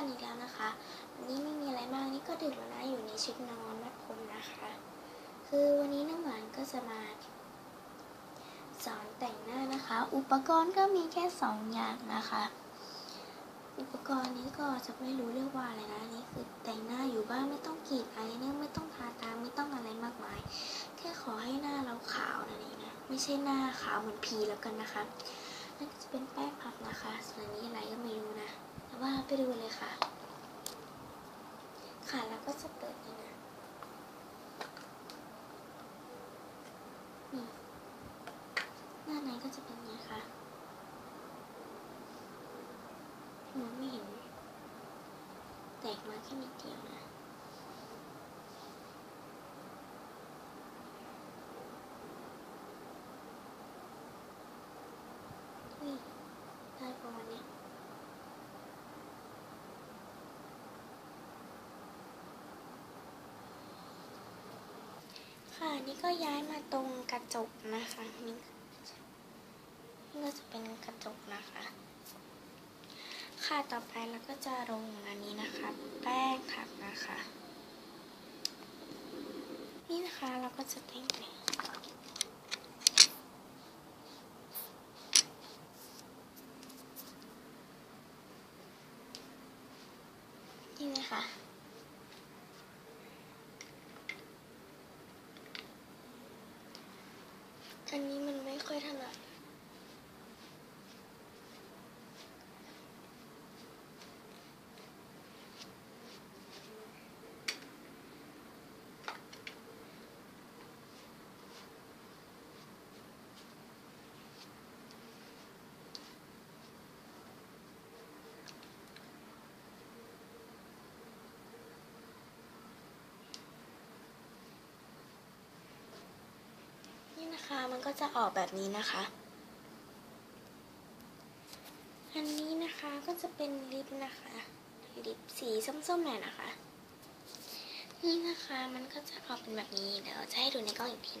กันอีกแล้วนะคะวันนี้ไม่มีอะไรมากนี่ก็ดึกแล้วนะอยู่ในชุดนอนมัดผมนะคะ คือวันนี้น้ำหวานก็จะมาสอนแต่งหน้านะคะ อุปกรณ์ก็มีแค่สองอย่างนะคะ อุปกรณ์นี้ก็จะไม่รู้เรียกว่าอะไรนะนี่คือแต่งหน้าอยู่บ้านไม่ต้องกรีดอะไรเนี่ยไม่ต้องทาตาไม่ต้องอะไรมากมาย แค่ขอให้หน้าเราขาวนั่นเองนะไม่ใช่หน้าขาวเหมือนพีแล้วกันนะคะนั่นจะเป็นแป้งพับนะคะ ส่วนอันนี้อะไรก็ไม่รู้นะ ไปดูเลยค่ะ ค่ะแล้วก็จะเปิดนี่นะนี่หน้าในก็จะเป็นอย่างนี้ค่ะมองไม่เห็น แตกมาแค่นิดเดียวนะ นี่ได้ประมาณเนี้ย ค่ะ นี่ก็ย้ายมาตรงกระจกนะคะ นี่นี่ก็จะเป็นกระจกนะคะ ค่ะ ต่อไปเราก็จะลงอันนี้นะคะ แป้งผักนะคะ นี่นะคะเราก็จะแต่งไปนี่เลยค่ะ อันนี้มันไม่ค่อยถนัด นะคะมันก็จะออกแบบนี้นะคะ อันนี้นะคะก็จะเป็นลิปนะคะ ลิปสีส้มๆหน่อยนะคะ นี่นะคะมันก็จะออกเป็นแบบนี้เดี๋ยวจะให้ดูในกล้องอีกที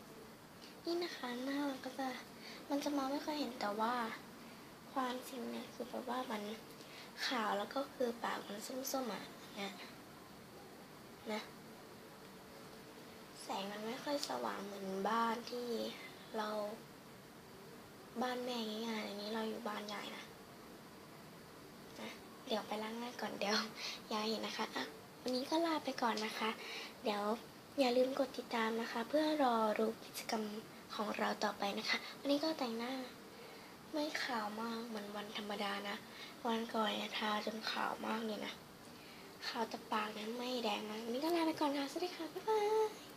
นี่นะคะหน้ามันก็จะมันจะมองไม่ค่อยเห็นแต่ว่า ความจริงเนี่ยคือแบบว่ามันขาวแล้วก็คือปากมันส้มๆอะเนี่ยนะแสงมันไม่ค่อยสว่างเหมือนบ้านที่ เราบ้านแม่ง่ายๆอันนี้เราอยู่บ้านยายนะนะเดี๋ยวไปล้างหน้าก่อนเดี๋ยวยายเห็นนะคะอะวันนี้ก็ลาไปก่อนนะคะ เดี๋ยวอย่าลืมกดติดตามนะคะ เพื่อรอดูกิจกรรมของเราต่อไปนะคะ วันนี้ก็แต่งหน้าไม่ขาวมากเหมือนวันธรรมดานะ วันก่อนเนี่ยทาจนขาวมากเลยนะขาวแต่ปากเนี่ยไม่แดงมากวันนี้ก็ลาไปก่อนค่ะสวัสดีค่ะบ๊ายบาย